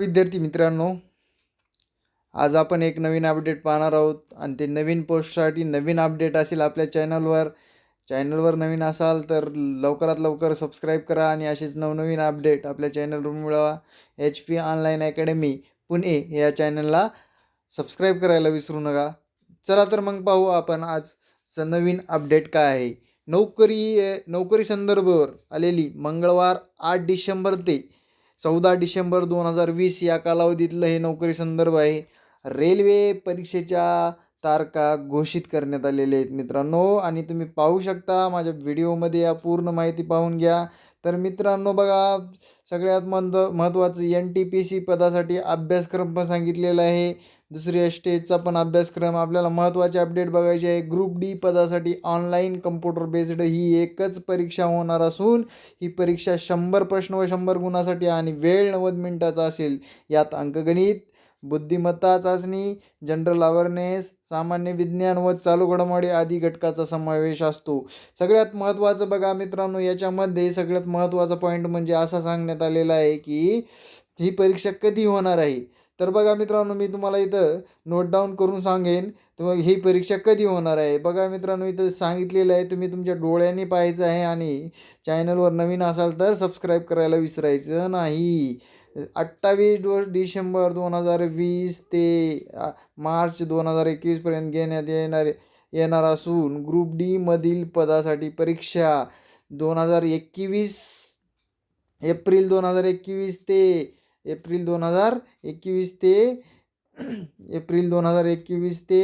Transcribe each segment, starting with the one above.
विद्यार्थी मित्रांनो आज आपण एक नवीन अपडेट पाहणार आहोत आणि ते नवीन पोस्टसाठी नवीन अपडेट असेल आपल्या चॅनलवर चॅनलवर नवीन असाल तर लवकरात लवकर सबस्क्राईब करा आणि असेच नवनवीन अपडेट आपल्या चॅनलवर मिळवा. H P online academy Pune या चॅनलला सबस्क्राईब करायला विसरू नका. चला तर मग पाहू आपण आजचं नवीन अपडेट काय आहे. नोकरी नोकरी संदर्भावर आलेली मंगळवार आठ डिसेंबर ते चौदा डिसेंबर दोन हजार वीस या कालावधीतलं हे नोकरी संदर्भ आहे. रेल्वे परीक्षेच्या तारखा घोषित करण्यात आलेले आहेत मित्रांनो. आणि तुम्ही पाहू शकता माझ्या व्हिडिओमध्ये या पूर्ण माहिती पाहून घ्या. तर मित्रांनो बघा सगळ्यात मंद महत्त्वाचं एन टी पी सी पदासाठी अभ्यासक्रम पण सांगितलेला आहे. दुसरी स्टेजचा पण अभ्यासक्रम. आपल्याला महत्त्वाचे अपडेट बघायचे आहे. ग्रुप डी पदासाठी ऑनलाईन कम्प्युटर बेस्ड ही एकच परीक्षा होणार असून ही परीक्षा शंभर प्रश्न व शंभर गुणासाठी आणि वेळ नव्वद मिनिटाचा असेल. यात अंकगणित बुद्धिमत्ता चाचणी जनरल अवेअरनेस सामान्य विज्ञान व चालू घडामोडी आदी घटकाचा समावेश असतो. सगळ्यात महत्त्वाचं बघा मित्रांनो याच्यामध्ये सगळ्यात महत्त्वाचा पॉईंट म्हणजे असा सांगण्यात आलेला आहे की ही परीक्षा कधी होणार आहे? तर बघा मित्रांनो मी तुम्हाला इथं नोट डाऊन करून सांगेन. तुम्हाला ही परीक्षा कधी होणार आहे? बघा मित्रांनो इथं सांगितलेलं आहे तुम्ही तुमच्या डोळ्यांनी पाहायचं आहे आणि चॅनलवर नवीन असाल तर सबस्क्राईब करायला विसरायचं नाही. अठ्ठावीस डो डिसेंबर दोन हजार वीस ते मार्च दोन हजार एकवीसपर्यंत घेण्यात येणार येणार असून ग्रुप डीमधील पदासाठी परीक्षा दोन हजार एकवीस एप्रिल दोन हजार एकवीस ते एप्रिल दोन हजार एकवीस ते एप्रिल दोन हजार एकवीस ते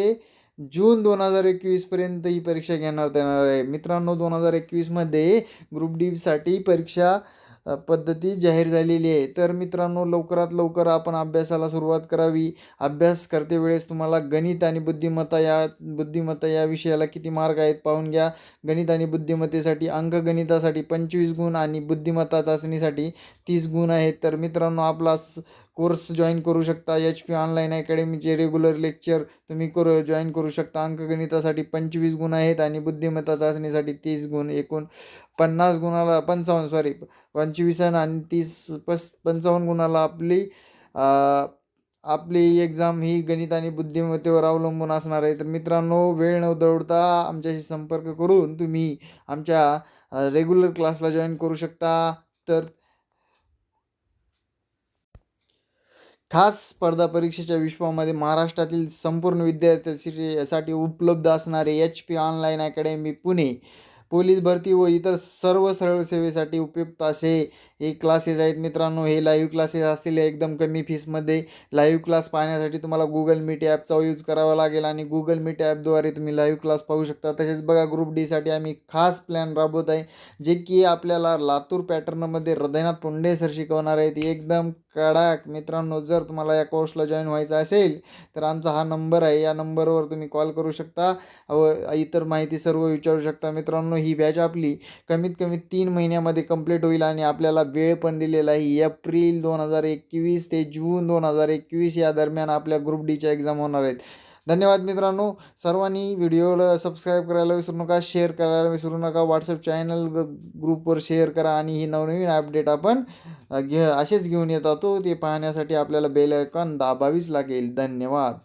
जून दोन हजार एकवीसपर्यंत ही परीक्षा घेण्यात येणार आहे. मित्रांनो दोन हजार एकवीसमध्ये ग्रुप डीसाठी परीक्षा पद्धती जाहीर झालेली आहे. तर मित्रांनो लवकरात लवकर आपण अभ्यासाला सुरुवात करावी. अभ्यास करते वेळेस तुम्हाला गणित आणि बुद्धिमत्ता या बुद्धिमत्ता या विषयाला किती मार्क आहेत पाहून घ्या. गणित आणि बुद्धिमत्तेसाठी अंकगणितासाठी पंचवीस गुण आणि बुद्धिमत्ता चाचणीसाठी तीस गुण आहेत. तर मित्रांनो आपला कोर्स जॉईन करू शकता. एच पी ऑनलाईन अकॅडमीचे रेग्युलर लेक्चर तुम्ही करू जॉईन करू शकता. अंकगणितासाठी पंचवीस गुण आहेत आणि बुद्धिमत्ता चाचणीसाठी तीस गुण एकूण पन्नास गुणाला पंचावन्न सॉरी पंचवीस आणि तीस पस पंचावन्न गुणाला आपली आपली एक्झाम ही गणित आणि बुद्धिमत्तेवर अवलंबून असणार आहे. तर मित्रांनो वेळ न दौडता आमच्याशी संपर्क करून तुम्ही आमच्या रेग्युलर क्लासला जॉईन करू शकता. तर खास स्पर्धा परीक्षेच्या विश्वामध्ये महाराष्ट्रातील संपूर्ण विद्यार्थ्यासाठी उपलब्ध असणारे H P online academy Pune. Police भरती व इतर सर्व सरळ सेवेसाठी उपयुक्त असे हे क्लासेस आहेत मित्रांनो हे लाईव्ह क्लासेस असतील एकदम कमी फीसमध्ये लाईव्ह क्लास पाहण्यासाठी तुम्हाला गुगल मीट ॲपचा यूज करावा लागेल आणि गुगल मीट ॲपद्वारे तुम्ही लाईव्ह क्लास पाहू शकता. तसेच बघा ग्रुप डीसाठी आम्ही खास प्लॅन राबवत आहे जे की आपल्याला लातूर पॅटर्नमध्ये हृदयनाथ पुंडे सर शिकवणार आहेत. एकदम कडाक मित्रांनो जर तुम्हाला या कोर्सला जॉईन व्हायचं असेल तर आमचा हा नंबर आहे. या नंबरवर तुम्ही कॉल करू शकता. व इतर माहिती सर्व विचारू शकता मित्रांनो. ही बॅच आपली कमीत कमी तीन महिन्यामध्ये कंप्लीट होईल आणि आपल्याला वेळ पण दिलेला आहे. एप्रिल दोन हजार एकवीस ते जून दोन हजार एकवीस या दरम्यान आपल्या ग्रुप डीच्या एक्झाम होणार आहेत. धन्यवाद मित्रांनो. सर्वांनी व्हिडिओला सबस्क्राईब करायला विसरू नका शेअर करायला विसरू नका. व्हॉट्सअप चॅनल ग्रुपवर शेअर करा आणि ही नवनवीन अपडेट आपण घे असेच घेऊन येत होतो ते पाहण्यासाठी आपल्याला बेल आयकॉन दाबावीच लागेल. धन्यवाद.